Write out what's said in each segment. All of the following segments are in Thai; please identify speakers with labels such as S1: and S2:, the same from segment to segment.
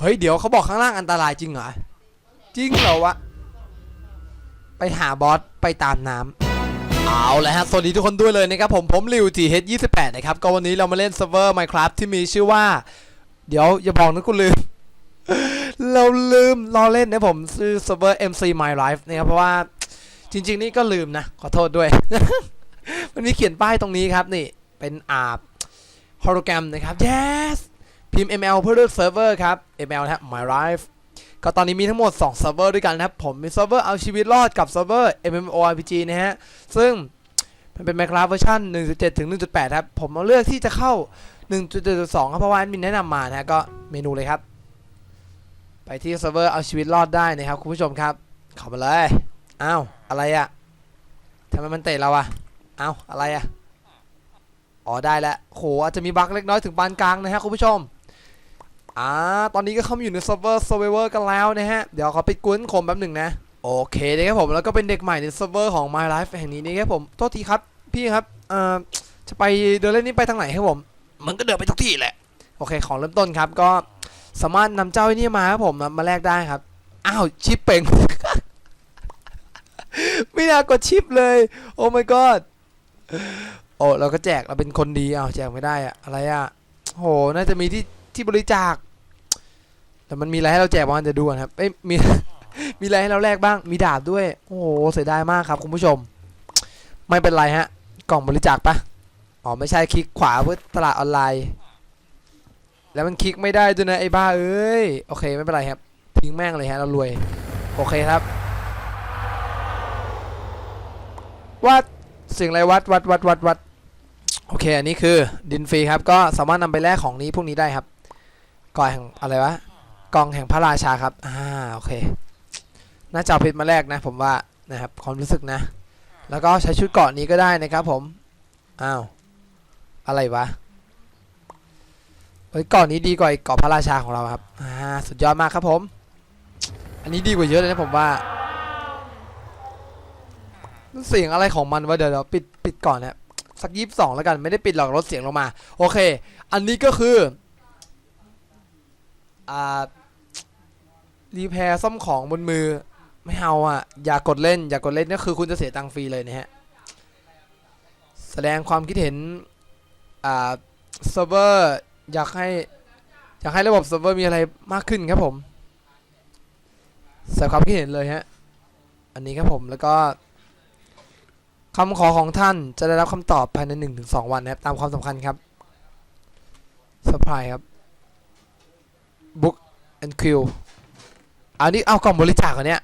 S1: เฮ้ย เดี๋ยวเขาบอกข้างล่างอันตรายจริงเหรอ จริงเหรอวะ ไปหาบอส ไปตามน้ำเอาละฮะ สวัสดีทุกคนด้วยเลยนะครับ ผมผมริวจีเฮดยี่สิบแปดนะครับ ก็วันนี้เรามาเล่นเซิร์ฟเวอร์ Minecraft ที่มีชื่อว่า เดี๋ยว อย่าบอกนะกูลืม เราลืมรอเล่นนะผมซื้อเซิร์ฟเวอร์ MC My Life นะครับเพราะว่าจริง ๆ นี่ก็ลืมนะ ขอโทษด้วย มันมีเขียนป้ายตรงนี้ครับนี่เป็นอาบโฮโลแกรมนะครับ yes พิมพ์ ML เพื่อเลือกเซิร์ฟเวอร์ครับ ML นะฮะ My Life ก็ตอนนี้มีทั้งหมด 2 เซิร์ฟเวอร์ด้วยกันนะครับ ผมมีเซิร์ฟเวอร์เอาชีวิตรอดกับเซิร์ฟเวอร์ MMORPG นะฮะ ซึ่งมันเป็น Minecraft เวอร์ชัน1.7 ถึง 1.8 ครับ ผมเลือกที่จะเข้า 1.7.2 ครับ เพราะว่าแอดมินแนะนำมานะฮะก็เมนูเลยครับ ไปที่เซิร์ฟเวอร์เอาชีวิตรอดได้นะครับคุณผู้ชมครับ เข้ามาเลย อ้าว อะไรอะทำไมมันเตะเราอะอ้าว อะไรอะอ๋อ ได้แล้วโหอาจจะมีบั๊กเล็กน้อยถึงปานกลางนะฮะคุณผู้ชม อ่า ตอนนี้ก็เข้ามาอยู่ในเซิร์ฟเวอร์ Survivor กันแล้วนะฮะ เดี๋ยวขอไปกวนคมแป๊บหนึ่งนะ โอเคนะครับผม แล้วก็เป็นเด็กใหม่ในเซิร์ฟเวอร์ของ My Life แห่งนี้นะครับผม โทษทีครับ พี่ครับ เอ่อ จะไปเดินเล่นนี่ไปทางไหนครับผม มันก็เดินไปทุกที่แหละ โอเค ของเริ่มต้นครับ ก็สามารถนำเจ้าไอ้นี่มาครับผม มาแลกได้ครับ อ้าว ชิปเป่ง ไม่น่ากดชิปเลย โอ้ my god โอ้เราก็แจกเราเป็นคนดีอ้าวแจกไม่ได้อะอะไรอะโห น่าจะมีที่ที่บริจาค แต่มันมีอะไรให้เราแจกบ้างเดี๋ยวดูก่อนครับเอ้ยมีมีอะไรให้เราแลกบ้างมีดาบด้วย โอ้โหเสียดายมากครับคุณผู้ชม ไม่เป็นไรฮะ กล่องบริจาคปะอ๋อไม่ใช่คลิกขวาเพื่อตลาดออนไลน์ แล้วมันคลิกไม่ได้ด้วยนะไอ้บ้าเอ้ยโอเคไม่เป็นไรครับทิ้งแม่งเลยฮะเรารวย โอเคครับวัดสียงอะไรวัดวัดวัดวัดวัดโอเค อันนี้คือดินฟรีครับ ก็สามารถนำไปแลกของนี้พวกนี้ได้ครับก่อนแห่งอะไรวะ กองแห่งพระราชาครับ อ่า โอเค น่าจะเอาเพชรมาแลกนะ ผมว่านะครับ ความรู้สึกนะ แล้วก็ใช้ชุดเกาะนี้ก็ได้นะครับผม อ้าว อะไรวะเฮ้ยเกาะนี้ดีกว่าเกาะพระราชาของเราครับ อ่า สุดยอดมากครับผม อันนี้ดีกว่าเยอะเลยนะผมว่าเสียงอะไรของมันวะเดี๋ยวเดี๋ยวปิดปิดก่อนนะสักยี่สิบสองแล้วกันไม่ได้ปิดหรอกลดเสียงลงมา โอเค อันนี้ก็คืออ่า รีแพร์ซ่อมของบนมือ ไม่เอาอะ อย่ากดเล่น อย่ากดเล่นก็คือคุณจะเสียตังค์ฟรีเลยนะฮะ แสดงความคิดเห็น อ่าเซิร์ฟเวอร์อยากให้ อยากให้ระบบเซิร์ฟเวอร์มีอะไรมากขึ้นครับผมใส่ความคิดเห็นเลยฮะ อันนี้ครับผมแล้วก็คำขอของท่านจะได้รับคำตอบภายใน 1-2 วันนะครับ ตามความสำคัญครับสปายครับ book and quill อันนี้เอากล่องบริจาคเหรอเนี่ย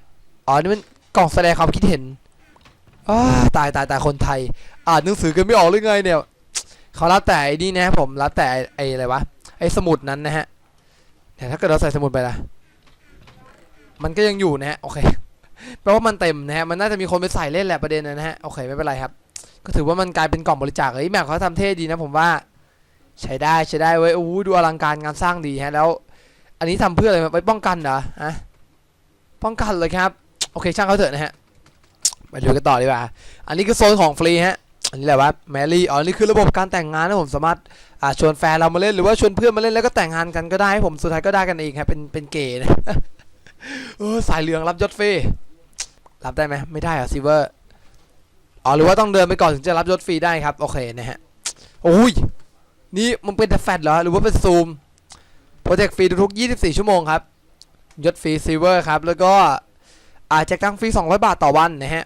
S1: อ๋อนี่มันกล่องแสดงความคิดเห็นอ้าตายตายตายคนไทย อ่านหนังสือกันไม่ออกหรือไงเนี่ยเขารับแต่ไอ้นี่นะผมรับแต่ไอ้อะไรวะไอ้สมุดนั้นนะฮะแต่ถ้าเกิดเราใส่สมุดไปละมันก็ยังอยู่นะฮะโอเคแปลว่ามันเต็มนะฮะมันน่าจะมีคนไปใส่เล่นแหละประเด็นนะฮะโอเคไม่เป็นไรครับ ก็ถือว่ามันกลายเป็นกล่องบริจาคเฮ้ยแม็กเขาทำเท่ดีนะผมว่าใช้ได้ใช้ได้เว้ยโอ้ดูอลังการงานสร้างดีฮะแล้ว อันนี้ทำเพื่ออะไรไว้ป้องกันเหรอฮะ ป้องกันเลยครับ โอเคช่างเขาเถอะนะฮะไปดูกันต่อดีกว่า อันนี้คือโซนของฟรีฮะ อันนี้แหละว่าแมรี่อ๋อ นี่คือระบบการแต่งงานนะผมสามารถอ่าชวนแฟนเรามาเล่นหรือว่าชวนเพื่อนมาเล่นแล้วก็แต่งงานกันก็ได้ผมสุดท้ายก็ได้กันเองครับเป็นเป็นเกย์นะเออสายเหลืองรับยศฟรีรับได้ไหมไม่ได้เหรอะซิเวอร์อ๋อหรือว่าต้องเดินไปก่อนถึงจะรับยศฟรีได้ครับโอเคนะฮะโอ้ยนี่มันเป็นแต่แฟลชเหรอหรือว่าเป็นซูมโปรเจกต์ฟรีทุก 24 ชั่วโมงครับ ยศฟรีซิเวอร์ครับ แล้วก็อาจจะตังฟรี 200 บาทต่อวันนะฮะ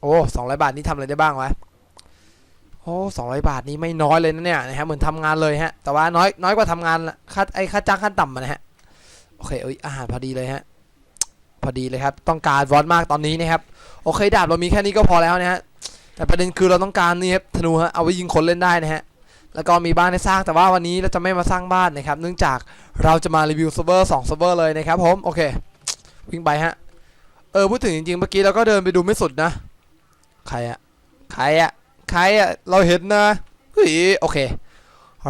S1: โอ้200 บาทนี่ทำอะไรได้บ้างวะ โอ้สองร้อยบาทนี้ไม่น้อยเลยนะเนี่ยนะฮะ เหมือนทำงานเลยฮะ แต่ว่าน้อยน้อยกว่าทำงานละค่าไอค่าจ้างขั้นต่ำนะฮะ โอเคเอ้ยอาหารพอดีเลยฮะ พอดีเลยครับ ต้องการวอนมากตอนนี้นะครับ โอเคดาบเรามีแค่นี้ก็พอแล้วนะฮะ แต่ประเด็นคือเราต้องการนี่ครับธนูฮะ เอาไว้ยิงคนเล่นได้นะฮะ แล้วก็มีบ้านให้สร้างแต่ว่าวันนี้เราจะไม่มาสร้างบ้านนะครับ เนื่องจากเราจะมารีวิวเซิร์ฟเวอร์สองเซิร์ฟเวอร์เลยนะครับผมโอเควิ่งไปฮะเออพูดถึงจริงๆเมื่อกี้เราก็เดินไปดูไม่สุดนะ ใครอะใครอะใครอะเราเห็นนะเฮ้ยโอเค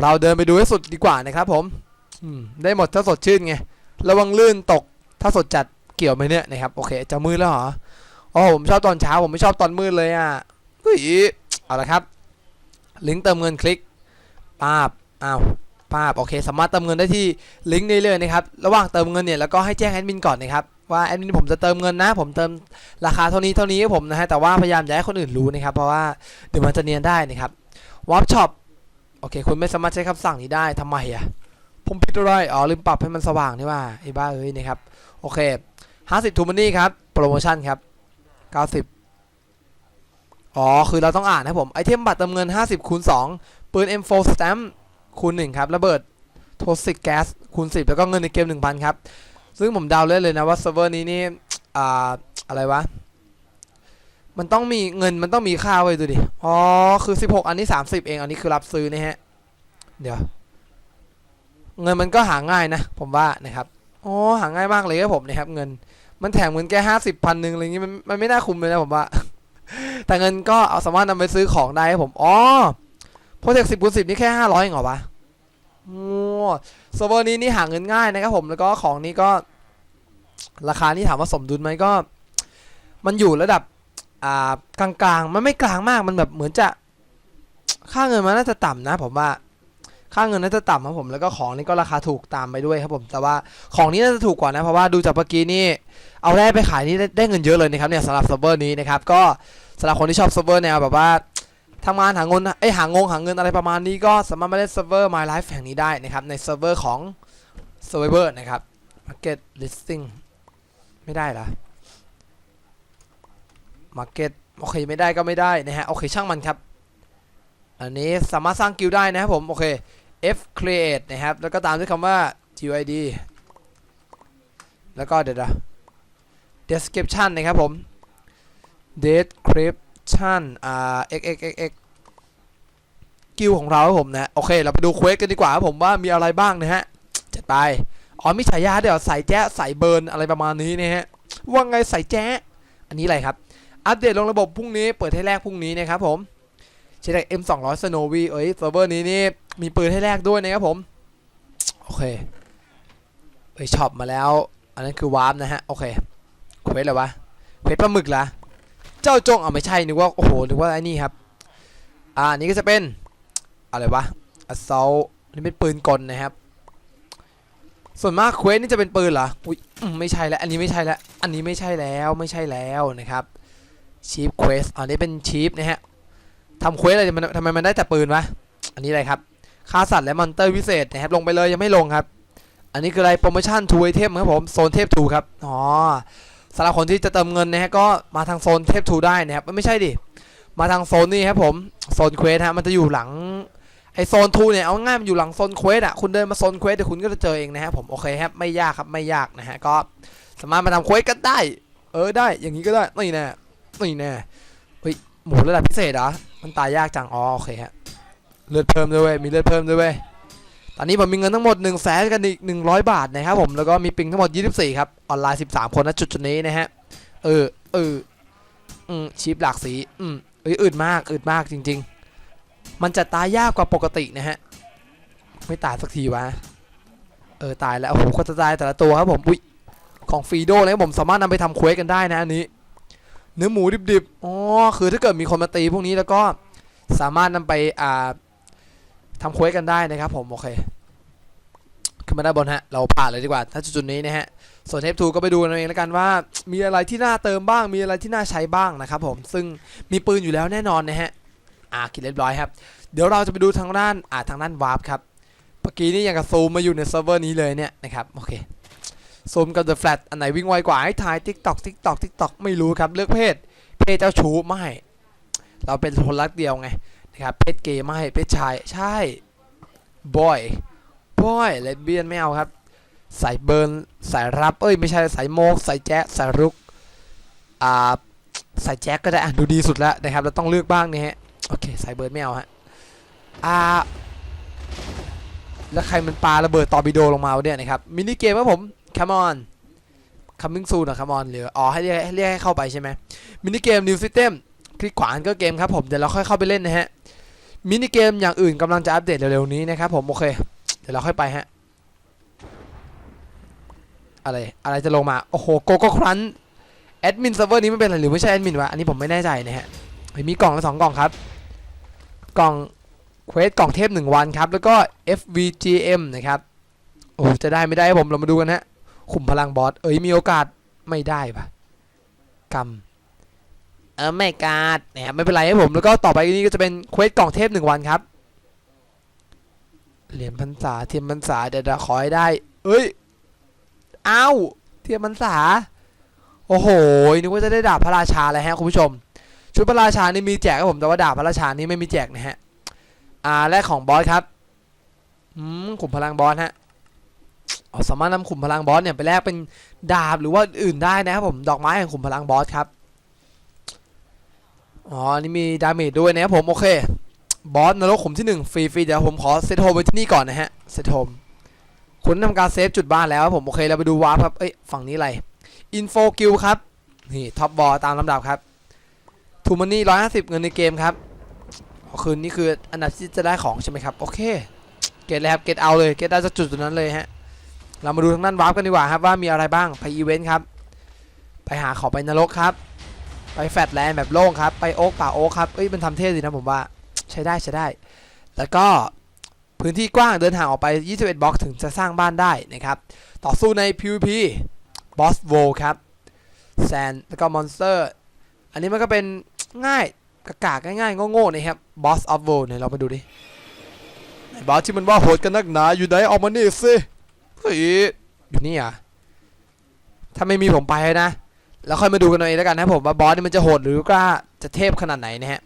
S1: เราเดินไปดูให้สุดดีกว่านะครับ ผมอืมได้หมดถ้าสดชื่นไงระวังลื่นตกถ้าสดจัดเกี่ยวไหมเนี่ยนะครับโอเคจะมืดแล้วเหรออ๋อผมชอบตอนเช้าผมไม่ชอบตอนมืดเลยอะเฮ้ยเอาละครับ ลิงก์เติมเงินคลิก ป้าบอ้าวภาพโอเคสามารถเติมเงินได้ที่ลิงก์นี้เลยนะครับระหว่างเติมเงินเนี่ยแล้วก็ให้แจ้งแอดมินก่อนนะครับว่าแอดมินผมจะเติมเงินนะ ผมเติมราคาเท่านี้เท่านี้ให้ผมนะฮะแต่ว่าพยายามอย่าให้คนอื่นรู้นะครับเพราะว่าเดี๋ยวมันจะเนียนได้นะครับวอปช็อปโอเค คุณไม่สามารถใช้คำสั่งนี้ได้ทำไมอะผมผิดอะไรอ๋อลืมปรับให้มันสว่างนี่ว่าไอ้บ้าเอ้ยนะครับโอเค50ทูมันนี่ครับโปรโมชั่นครับ90อ๋อคือเราต้องอ่านนะผมไอเทมบัตรเติมเงิน 50คูณ2 ปืน M4 Stamp คูณ1ครับ ระเบิดโทสิกแก๊สคูณ 10 แล้วก็เงินในเกม 1,000 ครับ ซึ่งผมเดาเลยเลยนะว่าเซิร์ฟเวอร์นี้นี่อ่าอะไรวะ มันต้องมีเงินมันต้องมีค่าไว้ดูดิ อ๋อ คือ 16 อันนี้ 30 เอง อันนี้คือรับซื้อนะฮะ เดี๋ยว เงินมันก็หาง่ายนะ ผมว่านะครับอ๋อหาง่ายมากเลยครับผมนะครับเงินมันแถมเงินแค่ห้าสิบพันหนึ่งอะไรอย่างงี้มันมันไม่น่าคุ้มเลยนะผมว่า แต่เงินก็เอาสามารถนำไปซื้อของได้ครับผม อ๋อ โปรเจกต์สิบคูณสิบนี่แค่ห้าร้อยเองเหรอวะโอ้เซิร์ฟเวอร์นี้นี่หาเงินง่ายนะครับผมแล้วก็ของนี้ก็ ราคานี่ถามว่าสมดุลไหมก็ มันอยู่ระดับ อ่ากลางๆ มันไม่กลางมากมันแบบเหมือนจะ ค่าเงินมันน่าจะต่ำนะ ผมว่า ค่าเงินน่าจะต่ำครับผมแล้วก็ของนี่ก็ราคาถูกตามไปด้วยครับผม แต่ว่าของนี้น่าจะถูกกว่านะเพราะว่าดูจากเมื่อกี้นี่เอาแร่ไปขายนี่ได้ได้เงินเยอะเลยนะครับเนี่ยสำหรับเซิร์ฟเวอร์นี้นะครับก็สำหรับคนที่ชอบเซิร์ฟเวอร์แนวแบบว่า ทำงานหาเงินไอหางงหาเงินอะไรประมาณนี้ก็สามารถมาเล่นเซิร์ฟเวอร์ My Life แห่งนี้ได้นะครับในเซิร์ฟเวอร์ของ Survivor นะครับ Market Listing ไม่ได้หรอ Market โอเคไม่ได้ก็ไม่ได้นะฮะโอเคช่างมันครับ อันนี้สามารถสร้างกิลได้นะครับผมโอเค F create นะครับ แล้วก็ตามด้วยคำว่า GUID แล้วก็เดี๋ยวนะ description นะครับผม description อ่า x x x x กิลของเราครับผมนะ โอเค เราไปดูเควสกันดีกว่าครับผมว่ามีอะไรบ้างนะฮะ จัดไป อ๋อมีฉายาเดี๋ยวใส่แจ๊ใส่เบิร์นอะไรประมาณนี้นะฮะ ว่าไงใส่แจ๊อันนี้อะไรครับ อัปเดตลงระบบพรุ่งนี้ เปิดให้แรกพรุ่งนี้นะครับผมใช้ได้ M 2 0 0 Snowy เอ้ยเซิร์ฟเวอร์นี้นี่มีปืนให้แรกด้วยนะครับผม โอเคไปช็อปมาแล้ว อันนั้นคือวาร์ปนะฮะ โอเคเควสอะไรวะเควสปลาหมึกเหรอ เจ้าจงเอาไม่ใช่นึกว่าโอ้โหนึกว่าไอ้นี่ครับอ่านี่ก็จะเป็นอะไรวะ assault นี่เป็นปืนกลนะครับ ส่วนมากเควสนี่จะเป็นปืนเหรออุ้ยไม่ใช่แล้วอันนี้ไม่ใช่แล้วอันนี้ไม่ใช่แล้วไม่ใช่แล้วนะครับชีฟเควสอันนี้เป็นชีฟนะฮะทำเควสอะไรมันทำไมมันได้แต่ปืนวะอันนี้อะไรครับฆ่าสัตว์และมอนเตอร์พิเศษนะครับลงไปเลยยังไม่ลงครับ อันนี้คืออะไรโปรโมชั่นทูไอเทมครับผมโซนเทพทูครับอ๋อ สำหรับคนที่จะเติมเงินนะฮะก็มาทางโซนเทพทูได้นะครับไม่ใช่ดิมาทางโซนนี้ครับผมโซนเควสฮะมันจะอยู่หลังไอโซนทูเนี่ยเอาง่ายมันอยู่หลังโซนเควสอะคุณเดินมาโซนเควสเดี๋ยวคุณก็จะเจอเองนะฮะผมโอเคครับไม่ยากครับไม่ยากนะฮะก็สามารถมาทำเควสกันได้ เออได้อย่างนี้ก็ได้นี่แน่นี่แน่เฮ้ยหมูระดับพิเศษเหรอมันตายยากจังอ๋อโอเคฮะเลือดเพิ่มด้วยเวยมีเลือดเพิ่มด้วยเวย อนนี้ผมมีเงินทั้งหมด1นึ่งแสนกันอีก100 บาทนะครับผมแล้วก็มีปิงทั้งหมด 24 ครับ ออนไลน์ 13 คนนะจุดจุดนี้นะฮะ เออเอออืมชีพหลากสี อืมเอ้ยอึดมากอึดมากจริง ๆ มันจะตายยากกว่าปกตินะฮะ ไม่ตายสักทีวะ เออตายแล้วโอ้โหก็จะตายแต่ละตัวครับผมอุ้ยของฟรีโดเลยครับผมสามารถนำไปทำเควสกันได้นะอันนี้ เนื้อหมูดิบๆอ๋อคือถ้าเกิดมีคนมาตีพวกนี้แล้วก็สามารถนำไปอ่าทำเควสกันได้นะครับผมโอเค ขึ้นมาด้านบนฮะ เราผ่านเลยดีกว่า ถ้าจุดนี้นะฮะ ส่วนเทปทูก็ไปดูกันเองแล้วกันว่า มีอะไรที่น่าเติมบ้าง มีอะไรที่น่าใช้บ้างนะครับผม ซึ่งมีปืนอยู่แล้วแน่นอนนะฮะ อ่าคิดเรียบร้อยครับ เดี๋ยวเราจะไปดูทางด้าน อ่าทางด้านวาร์ปครับ เมื่อกี้นี่ยังกับซูมมาอยู่ในเซิร์ฟเวอร์นี้เลยเนี่ยนะครับ โอเคซูมกับ The Flat อันไหนวิ่งไวกว่าให้ทาย TikTok TikTok TikTok ไม่รู้ครับ เลือกเพศ เพศเจ้าชู้ไม่ เราเป็นคนรักเดียวไงนะครับ เพศเกย์ไม่ เพศชาย ใช่ บอย บอยเลสเบียนไม่เอาครับ สายเบิร์นสายรับ เอ้ยไม่ใช่สายโมกสายแจ๊สสายรุกอ่าสายแจ็คก็ได้อะดูดีสุดแล้วนะครับเราต้องเลือกบ้างนี่ฮะโอเคสายเบิร์นไม่เอาฮะอ่าแล้วใครมันปาระเบิดตอร์ปิโดลงมาวะเนี่ยนะครับมินิเกมครับผม come on coming soon นะ come on หรืออ๋อให้เรียกเรียกให้เข้าไปใช่ไหมมินิเกม new system คลิกขวาก็เกมครับผมเดี๋ยวเราค่อยเข้าไปเล่นนะฮะมินิเกมอย่างอื่นกำลังจะอัปเดตเร็วๆนี้นะครับผมโอเค เดี๋ยวเราค่อยไปฮะ อะไร อะไรจะลงมา โอ้โห โกโก้ครันแอดมินเซิร์ฟเวอร์นี้ไม่เป็นอะไรหรือไม่ใช่แอดมินวะ อันนี้ผมไม่แน่ใจนะฮะเฮ้ยมีกล่องละสองกล่องครับ กล่องเควสกล่องเทพ1วันครับ แล้วก็ FVGM นะครับ โอ้จะได้ไม่ได้ครับผมเรามาดูกันฮะ ขุมพลังบอส เอ้ยมีโอกาสไม่ได้ปะกำเออไม่กาดนะครับไม่เป็นไรครับผม แล้วก็ต่อไปนี้ก็จะเป็นเควสกล่องเทพ1วันครับ เหรียญพรรษาเทียมพรรษาเดี๋ยวขอให้ได้ เอ้ย อ้าว เทียมพรรษา โอ้โห นึกว่าจะได้ดาบพระราชาเลยฮะคุณผู้ชม ชุดพระราชานี่มีแจกครับผม แต่ว่าดาบพระราชานี่ไม่มีแจกนะฮะ อ่า แรกของบอสครับอืมขุมพลังบอสฮะสามารถนำขุมพลังบอสเนี่ยไปแลกเป็นดาบหรือว่าอื่นได้นะครับผม ดอกไม้แห่งขุมพลังบอสครับ อ๋อ นี่มีดาเมจด้วยนะครับผม โอเค บอสนรกขุมที่หนึ่งฟรีฟรีเดี๋ยวผมขอเซตโฮมไว้ที่นี่ก่อนนะฮะเซตโฮมคุณทำการเซฟจุดบ้านแล้วผมโอเคเราไปดูวาร์ปครับ เอ้ยฝั่งนี้อะไรอินโฟกิลครับ นี่ท็อปบอลตามลำดับครับทูมันนี่ร้อยห้าสิบเงินในเกมครับคืนนี้คืออันดับที่จะได้ของใช่ไหมครับ โอเค เกตเลยครับ เกตเอาเลย เกตได้จากจุดตรงนั้นเลยฮะ เรามาดูทางด้านวาร์ปกันดีกว่าครับว่ามีอะไรบ้าง ไปอีเวนต์ครับ ไปหาของไปนรกครับ ไปแฟตแลนด์แบบโล่งครับ ไปโอ๊กป่าโอ๊กครับ เอ้ยมันทำเท่ดีนะผมว่า ใช้ได้ใช้ได้ แล้วก็พื้นที่กว้างเดินห่างออกไป 21 บล็อกถึงจะสร้างบ้านได้นะครับ ต่อสู้ใน PVP Boss w o ครับแซนแล้วก็มอนสเตอร์ อันนี้มันก็เป็นง่ายกากากง่ายๆโง่ๆนะครับ Boss of w o เนี่ยเรามาดูดิไหนบอสที่มันว่าโหดกันนักหนาอยู่ไหนออกมานี่สิเฮ้ยอยู่นี่อะถ้าไม่มีผมไปนะ แล้วค่อยมาดูกันเอาเองแล้วกันนะผมว่าบอสนี่มันจะโหดหรือกล้าจะเทพขนาดไหนนะฮะ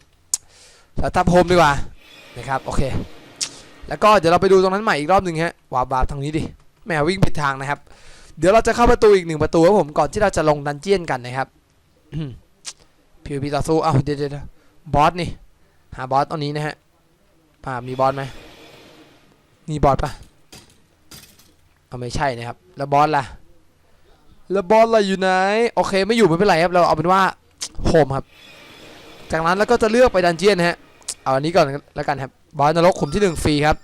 S1: แล้วทับโฮมดีกว่านะครับโอเค แล้วก็เดี๋ยวเราไปดูตรงนั้นใหม่อีกรอบหนึ่งฮะวาบาบทางนี้ดิแหมวิ่งผิดทางนะครับ เดี๋ยวเราจะเข้าประตูอีกหนึ่งประตูครับผมก่อนที่เราจะลงดันเจียนกันนะครับพิวพีต่อสู้อ้าเดี๋ยวเดี๋ยวบอสนี่หาบอสตอนนี้นะฮะอ่ามีบอสไหมมีบอสปะเอาไม่ใช่นะครับ แล้วบอสล่ะแล้วบอสล่ะอยู่ไหนโอเคไม่อยู่ไม่เป็นไรครับเราเอาเป็นว่าโฮมครับ จากนั้นแล้วก็จะเลือกไปดันเจียนนะฮะ เอาอันนี้ก่อนแล้วกันครับบอสนรกขุมที่หนึ่งฟรีครับ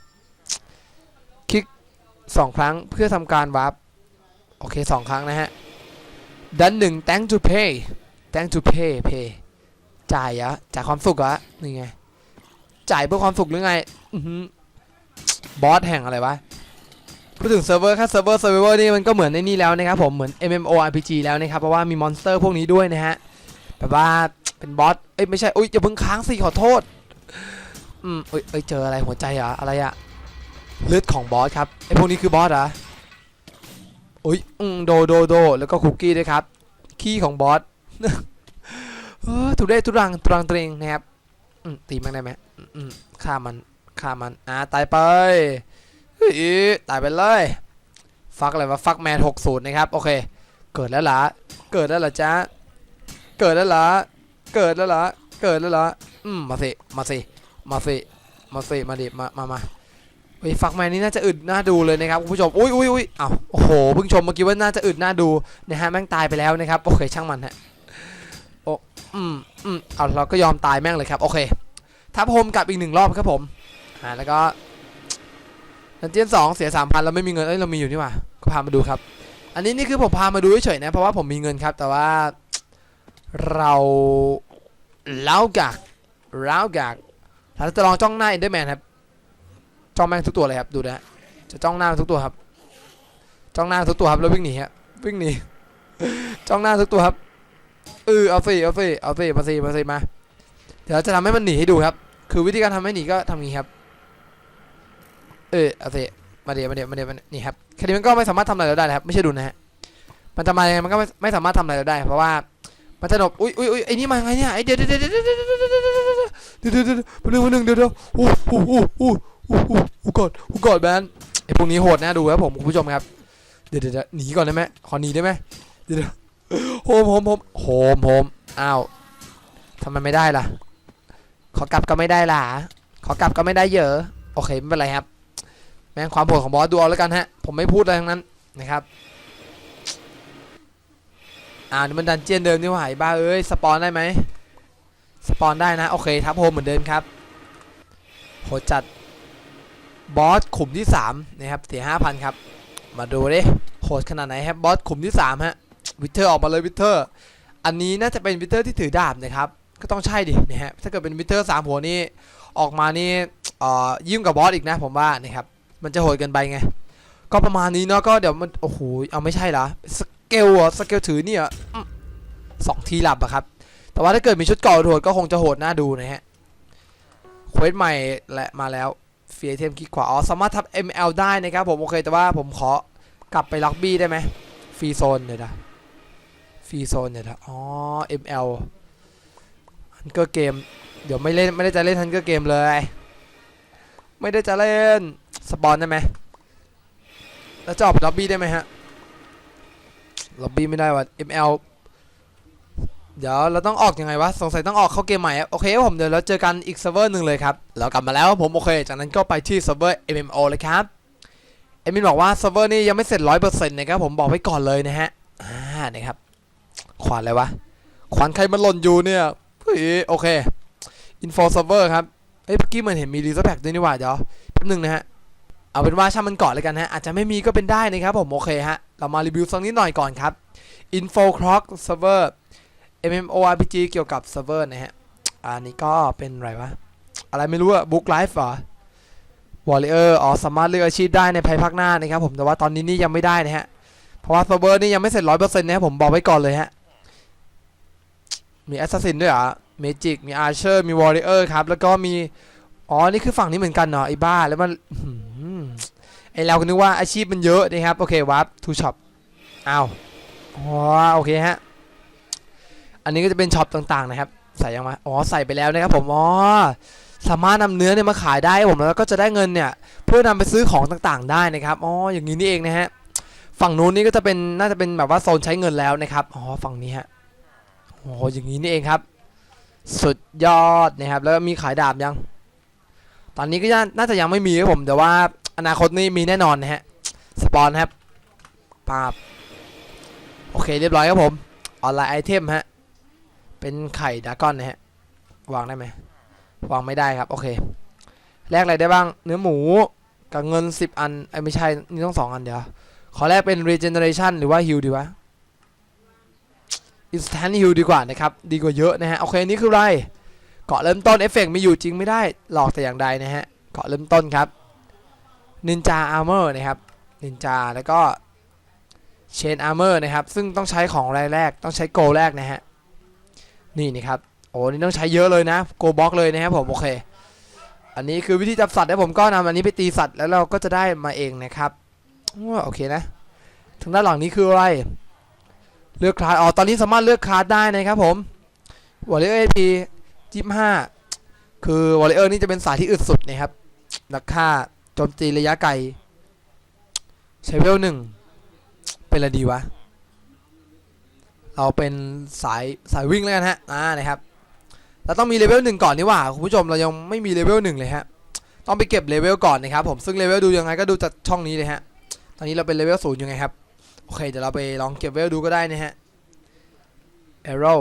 S1: คลิกสองครั้งเพื่อทำการวาร์ปโอเคสองครั้งนะฮะ ดันหนึ่ง thank to pay thank to pay pay จ่ายเหรอะจ่ายความสุขเหรอะนี่ไง จ่ายเพื่อความสุขหรือไงบอสแห่งอะไรวะ พูดถึงเซิร์ฟเวอร์ค่เซิร์ฟเวอร์เซิร์ฟเวอร์นี่มันก็เหมือนในนี่แล้วนะครับผมเหมือน MMORPG แล้วนะครับ เพราะว่ามีมอนสเตอร์พวกนี้ด้วยนะฮะแบบว่าเป็นบอสเอ้ยไม่ใช่อุ้ยอย่าเพิ่งค้างสิขอโทษ อืมเอ้ยเอ้ยเจออะไรหัวใจเหรออะไรอะเลือดของบอสครับไอพวกนี้คือบอสเหรออุ้ยอืมโดโดโดแล้วก็คุกกี้ด้วยครับ ขี้ของบอสเออถูกได้ทุรังตรังเตรงนะครับอืมตีมันได้ไหมอืมฆ่ามันฆ่ามันอ่าตายไปเฮ้ยตายไปเลยฟักอะไรวะฟักแมนหกศูนย์นะครับโอเค เกิดแล้วล่ะเกิดแล้วล่ะจ๊ะเกิดแล้วล่ะเกิดแล้วล่ะเกิดแล้วล่ะ อืมมาสิมาสิมาสิมาสิมาดิมามามาเฮ้ยฟักแมนนี่น่าจะอึดน่าดูเลยนะครับคุณผู้ชมอุ้ยอุ้ยอุ้ยอ้าวโอ้โหเพิ่งชมเมื่อกี้ว่าน่าจะอึดน่าดูนะฮะแม่งตายไปแล้วนะครับโอเคช่างมันฮะโอ้อืมอืมเอาเราก็ยอมตายแม่งเลยครับโอเคทับโฮมกลับอีกหนึ่งรอบครับผมอ่าแล้วก็ดันเจียนสองเสียสามพันเราไม่มีเงินเอ้ยเรามีอยู่นี่หว่าก็พามาดูครับ อันนี้นี่คือผมพามาดูเฉยๆนะเพราะว่าผมมีเงินครับ แต่ว่าเราเล้ากาก เล้ากากเราจะลองจ้องหน้าเอนเดอร์แมนครับจ้องแม่งทุกตัวเลยครับดูนะจะจ้องหน้าทุกตัวครับ จ้องหน้าทุกตัวครับแล้ววิ่งหนีฮะวิ่งหนีจ้องหน้าทุกตัวครับเออเอาสิเอาสิเอาสิมาสิมาสิมาเดี๋ยวเราจะทำให้มันหนีให้ดูครับ คือวิธีการทำให้หนีก็ทำงี้ครับ เออเอาสิมาเดี๋ยวมาเดี๋ยวมาเดี๋ยวมานี่ครับแค่นี้มันก็ไม่สามารถทำอะไรเราได้นะครับไม่ใช่ดูนะฮะมันจะมายังไงมันก็ไม่ไม่สามารถทำอะไรเราได้ เพราะว่า มันจะนบอุ้ยอุ้ยอุ้ยไอ้นี่มาไงเนี่ยไอ้เดี๋ยวเดี๋ยวเดี๋ยวเดี๋ยวเดี๋ยวเดี๋ยวเดี๋ยวเดี๋ยวเดี๋ยวเดี๋ยวเดี๋ยวเดี๋ยวเดี๋ยวเดี๋ยวเดี๋ยวเดี๋ยวโอ้โหโอ้โหโอ้โหโอ้โหกอดโอ้กอดแบนไอ้พวกนี้โหดนะดูครับผมคุณผู้ชมครับเดี๋ยวเดี๋ยวหนีก่อนได้ไหมขอหนีได้ไหมเดี๋ยวโฮมโฮมโฮมโฮมโฮมอ้าวทำไมไม่ได้ล่ะขอกลับก็ไม่ได้ล่ะขอกลับก็ไม่ได้เยอะโอเคไม่เป็นไรครับแม่งความโหดของบอสดูเอาแล้วกันฮะผมไม่พูดอะไรทั้งนั้นนะครับ อ่านี่มันดันเจียนเดิมนี่หว่าไอ้บ้าเอ้ยสปอนได้ไหมสปอนได้นะโอเคทับโฮมเหมือนเดิมครับโหดจัดบอสขุมที่3นะครับเสีย5,000ครับมาดูดิโหดขนาดไหนครับบอสขุมที่3ฮะวิเทอร์ออกมาเลยวิเทอร์อันนี้น่าจะเป็นวิเทอร์ที่ถือดาบนะครับก็ต้องใช่ดินะฮะถ้าเกิดเป็นวิเทอร์3หัวนี่ออกมานี่อ่อยิ่งกับบอสอีกนะผมว่านะครับมันจะโหดเกินไปไงก็ประมาณนี้เนาะก็เดี๋ยวมันโอ้โหเอาไม่ใช่ละส เกลอะสเกลถือเนี่ยสองทีหลับอะครับ แต่ว่าถ้าเกิดมีชุดเก่าโหดก็คงจะโหดน่าดูนะฮะเควสใหม่และมาแล้วเฟียเทมคลิกขวาอ๋อสามารถทับ ML ได้นะครับผมโอเคแต่ว่าผมขอกลับไปล็อกบี้ได้ไหมฟรีโซนเดี๋ยวนะฟรีโซนเดี๋ยวนะอ๋อ ML ฮันเกอร์เกมเดี๋ยวไม่เล่นไม่ได้จะเล่นฮันเกอร์เกมเลย ไม่ได้จะเล่นสปอนได้ไหมแล้วจะออกล็อบบี้ได้ไหมฮะ ล็อบบี้ไม่ได้ว่ะ ML เดี๋ยวเราต้องออกยังไงวะ สงสัยต้องออกเข้าเกมใหม่โอเคผมเดี๋ยวเราเจอกันอีกเซิร์ฟเวอร์หนึ่งเลยครับเรากลับมาแล้วผมโอเค จากนั้นก็ไปที่เซิร์ฟเวอร์ MMO เลยครับเอมินบอกว่าเซิร์ฟเวอร์นี้ยังไม่เสร็จร้อยเปอร์เซ็นต์นะครับผมบอกไว้ก่อนเลยนะฮะอ่านะครับขวานอะไรวะขวานใครมันหล่นอยู่เนี่ยเฮ้ยโอเคอินโฟเซิร์ฟเวอร์ครับเอ้ยเมื่อกี้เหมันเห็นมีรีเซอร์แพ็กด้วยนี่หว่าเดี๋ยวแป๊บนึงนะฮะ เอาเป็นว่าช่างมันก่อนเลยกันฮะอาจจะไม่มีก็เป็นได้นะครับผมโอเคฮะเรามารีวิวสักนิดหน่อยก่อนครับ Info Clock Server MMORPG เกี่ยวกับเซิร์ฟเวอร์นะฮะอันนี้ก็เป็นอะไรวะ อะไรไม่รู้อะบุ๊กไลฟ์เหรอวอลเลอร์อ๋อสามารถเลือกอาชีพได้ในภายภาคหน้านะครับผมแต่ว่าตอนนี้นี่ยังไม่ได้นะฮะ เพราะว่าเซิร์ฟเวอร์นี่ยังไม่เสร็จร้อยเปอร์เซ็นต์นะครับผมบอกไว้ก่อนเลยฮะ มีแอสซัสซินด้วยเหรอเมจิกมีอาร์เชอร์มีวอลเลอร์ครับ แล้วก็มี อ๋อ นี่คือฝั่งนี้เหมือนกันเนาะไอ้บ้าแล้วมัน ไอเราก็นึกว่าอาชีพมันเยอะนะครับโอเควาร์ปทูช็อปอ้าวอ๋อโอเคฮะอันนี้ก็จะเป็นช็อปต่างๆนะครับ ใส่ยังมาอ๋อใส่ไปแล้วนะครับผมอ๋อสามารถนำเนื้อเนี่ยมาขายได้ผมแล้วก็จะได้เงินเนี่ยเพื่อนำไปซื้อของต่างๆ ได้นะครับอ๋ออย่างนี้นี่เองนะฮะฝั่งนู้นนี่ก็จะเป็นน่าจะเป็นแบบว่าโซนใช้เงินแล้วนะครับอ๋อฝั่งนี้ฮะโอ้อย่างนี้นี่เองครับ สุดยอดนะครับแล้วมีขายดาบยัง ตอนนี้ก็น่าจะยังไม่มีครับผมแต่ว่า อนาคตนี่มีแน่นอนนะฮะ สปอนครับปาบโอเคเรียบร้อยครับผม ออนไลน์ไอเทมฮะ เป็นไข่ดาก้อนนะฮะ วางได้ไหม วางไม่ได้ครับ โอเค แลกอะไรได้บ้าง เนื้อหมูกับเงิน 10 อันไอ้ไม่ใช่ นี่ต้อง 2 อันเดียว ขอแลกเป็น regeneration หรือว่า heal ดีวะ instant heal ดีกว่านะครับ ดีกว่าเยอะนะฮะ โอเค นี่คืออะไร เกาะเริ่มต้นเอฟเฟกมีอยู่จริงไม่ได้ หลอกแต่อย่างใดนะฮะ เกาะเริ่มต้นครับ ninja armor นะครับ ninja แล้วก็ chain armor นะครับ ซึ่งต้องใช้ของรายแรกต้องใช้โกแรกนะฮะ นี่นะครับ โอ้นี่ต้องใช้เยอะเลยนะ โกบล็อกเลยนะครับผมโอเค อันนี้คือวิธีจับสัตว์แล้วผมก็นำอันนี้ไปตีสัตว์แล้วเราก็จะได้มาเองนะครับโอเคนะทางด้านหลังนี้คืออะไร เลือกคลาสอ๋อตอนนี้สามารถเลือกคลาสได้นะครับผมวอลเลอร์เอพียี่ห้าคือวอลเลเยอร์นี่จะเป็นสายที่อึดสุดนะครับนักฆ่า โจมตีระยะไกลใช้เวลหนึ่ง เป็นอะไรดีวะ เราเป็นสายสายวิ่งแล้วกันฮะ อ่านะครับ เราต้องมีเลเวลหนึ่งก่อนนี่ว่าคุณผู้ชมเรายังไม่มีเลเวลหนึ่งเลยฮะ ต้องไปเก็บเลเวลก่อนนะครับผมซึ่งเลเวลดูยังไงก็ดูจากช่องนี้เลยฮะ ตอนนี้เราเป็นเลเวลศูนย์ยู่ไงครับ โอเคเดี๋ยวเราไปลองเก็บเลเวลดูก็ได้นะฮะ Arrow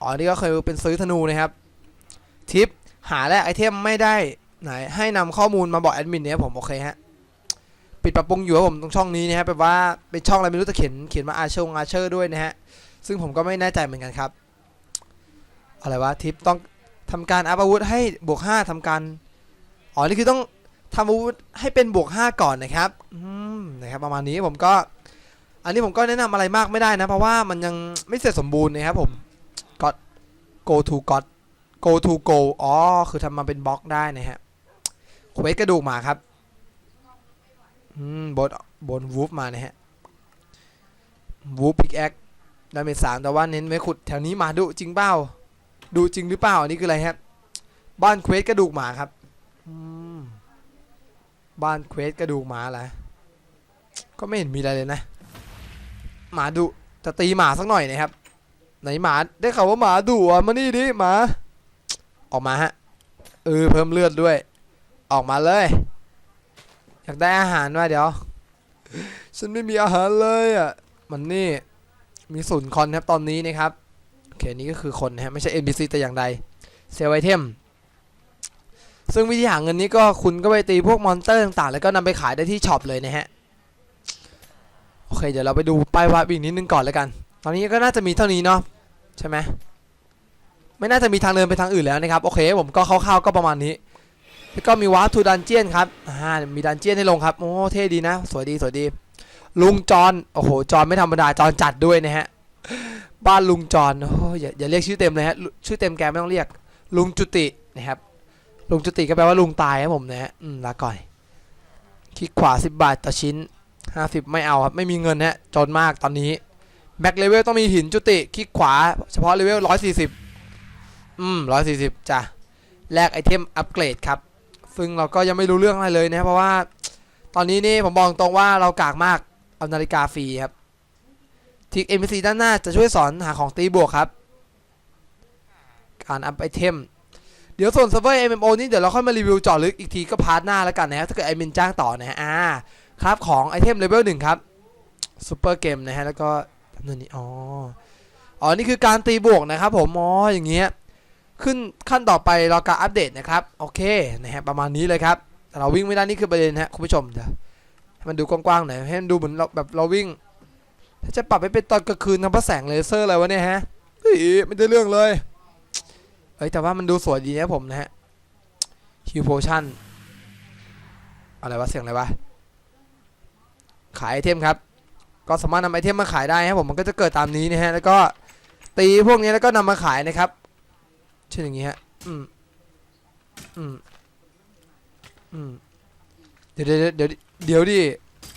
S1: อ๋อนี่ก็เคยเป็นซื้อธนูนะครับ ทิปหาแลกไอเทมไม่ได้ ไหนให้นำข้อมูลมาบอกแอดมินเนี่ยผมโอเคฮะปิดปรับปรุงอยู่ครับผมตรงช่องนี้นะฮะแบบว่าเป็นช่องอะไรไม่รู้แต่เขียนเขียนมาอาเชอร์อาเชอร์ด้วยนะฮะซึ่งผมก็ไม่แน่ใจเหมือนกันครับอะไรวะทิปต้องทำการอัพอาวุธให้บวก5ทำการอ๋อนี่คือต้องทำอาวุธให้เป็นบวก5ก่อนนะครับอืมนะครับประมาณนี้ผมก็ อันนี้ผมก็แนะนำอะไรมากไม่ได้นะ เพราะว่ามันยังไม่เสร็จสมบูรณ์นะครับผมก็ go to god go to go อ๋อคือทำมาเป็นบล็อกได้นะฮะ เควสกระดูกหมาครับอืมบนบนวูฟมานะฮะวูฟพิกแอคดาเมจสามแต่ว่าเน้นไว้ขุดแถวนี้หมาดุจริงเปล่าดูจริงหรือเปล่าอันนี้คืออะไรครับบ้านเควสกระดูกหมาครับบ้านเควสกระดูกหมาอะไรก็ไม่เห็นมีอะไรเลยนะ หมาดุจะตีหมาสักหน่อยนะครับ ไหนหมาได้ข่าวว่าหมาดุอะมานี่ดิหมา ออกมาฮะเออเพิ่มเลือดด้วย ออกมาเลย อยากได้อาหารว่ะเดี๋ยว ฉันไม่มีอาหารเลยอะ มันนี่มีศูนย์คอนครับตอนนี้นะครับ โอเคนี่ก็คือคนนะฮะไม่ใช่ NPC แต่อย่างใด เซลไอเทม ซึ่งวิธีหาเงินนี้ก็คุณก็ไปตีพวกมอนเตอร์ต่างๆ แล้วก็นำไปขายได้ที่ช็อปเลยนะฮะ โอเค เดี๋ยวเราไปดูป้ายวาดอีกนิดนึงก่อนแล้วกัน ตอนนี้ก็น่าจะมีเท่านี้เนาะใช่ไหมไม่น่าจะมีทางเดินไปทางอื่นแล้วนะครับ โอเค ผมก็คร่าวๆก็ประมาณนี้ แล้วก็มีวาร์ทูดันเจียนครับอ่ามีดันเจียนให้ลงครับ โอ้เท่ดีนะ สวยดีสวยดี ลุงจอนโอ้โหจอนไม่ธรรมดาจอนจัดด้วยนะฮะ บ้านลุงจอนโอ้ยอย่าอย่าเรียกชื่อเต็มเลยฮะ ชื่อเต็มแกไม่ต้องเรียก ลุงจุตินะครับ ลุงจุติก็แปลว่าลุงตายครับผมนะฮะอืมลาก่อยคลิกขวา 10 บาทต่อชิ้น 50 ไม่เอาครับ ไม่มีเงินฮะจนมากตอนนี้แบ็คเลเวลต้องมีหินจุติคลิกขวาเฉพาะเลเวล140 อืม 140 จ้ะ แลกไอเทมอัปเกรดครับ ซึ่งเราก็ยังไม่รู้เรื่องอะไรเลยนะเพราะว่า ตอนนี้นี่ผมบอกตรงว่าเรากากมากเอานาฬิกาฟรีครับทิก NPC ด้านหน้าจะช่วยสอนหาของตีบวกครับ การอัพไอเทมเดี๋ยวส่วนเซิร์ฟเวอร์ MMO นี่เดี๋ยวเราค่อยมารีวิวเจาะลึกอีกทีก็พาร์ทหน้าแล้วกันนะถ้าเกิดไอมินจ้างต่อนะฮะอ่าครับของไอเทมเลเวลหนึ่งครับซูเปอร์เกมนะฮะแล้วก็ทำนี่อ๋ออ๋อนี่คือการตีบวกนะครับผมอ๋ออย่างเงี้ย ขึ้นขั้นต่อไปรอการอัปเดตนะครับโอเคนะฮะประมาณนี้เลยครับแต่เราวิ่งไม่ได้นี่คือประเด็นฮะคุณผู้ชมเดี๋ยวให้มันดูกว้างๆหน่อยให้มันดูเหมือนเราแบบเราวิ่ง ถ้าจะปรับให้เป็นตอนกลางคืนทำพระแสงเลเซอร์อะไรวะเนี่ยฮะเฮ้ยไม่ได้เรื่องเลยเฮ้ยแต่ว่ามันดูสวยดีนะผมนะฮะฮิวโพชั่นอะไรวะเสียงอะไรวะขายไอเทมครับ ก็สามารถนำไอเทมมาขายได้ครับผมมันก็จะเกิดตามนี้นะฮะแล้วก็ตีพวกนี้แล้วก็นำมาขายนะครับ เช่นอย่างนี้ฮะอืมอืมอืมเดี๋ยวเดี๋ยวเดี๋ยวเดี๋ยวดิ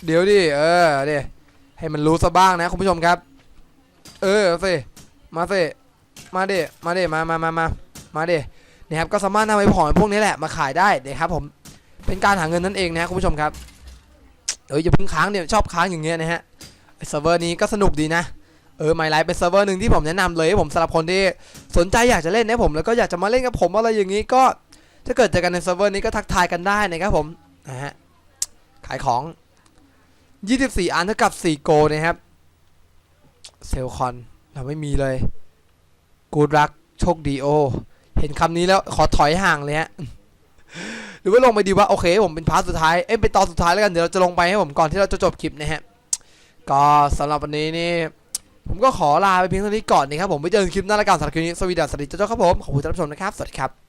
S1: เดี๋ยวดิเออเดี๋ยวให้มันรู้ซะบ้างนะคุณผู้ชมครับ เออสิมาสิมาเดมาเดมามามามามาเดนะครับก็สามารถนำไปผ่อนพวกนี้แหละมาขายได้นะครับผมเป็นการหาเงินนั่นเองนะคุณผู้ชมครับเอออย่าพิ่งค้างเนี่ยวชอบค้างอย่างเงี้ยนะฮะเซิร์ฟเวอร์นี้ก็สนุกดีนะ เออไมไลฟ์เป็นเซิร์ฟเวอร์หนึ่งที่ผมแนะนำเลยให้ผมสำหรับคนที่สนใจอยากจะเล่นนะผมแล้วก็อยากจะมาเล่นกับผมอะไรอย่างนี้ก็ถ้าเกิดเจอกันในเซิร์ฟเวอร์นี้ก็ทักทายกันได้นะครับผมนะฮะขายของ 24 อันเท่ากับ 4 โกนะครับเซลคอนเราไม่มีเลยกูรักโชคดีโอ เห็นคำนี้แล้วขอถอยห่างเลยฮะหรือว่าลงไปดีว่าโอเค ผมเป็นพาร์ทสุดท้ายเอ้ยเป็นตอนสุดท้ายแล้วกันเดี๋ยวเราจะลงไปให้ผมก่อนที่เราจะจบคลิปนะฮะก็สำหรับวันนี้นี่ ผมก็ขอลาไปเพียงเท่านี้ก่อนนะครับผมไปเจอกันคลิปหน้าละกันสำหรับคลิปนี้สวีดัสสวัสดีเจ้าๆครับผมขอบคุณท่านผู้ชมนะครับสวัสดีครับ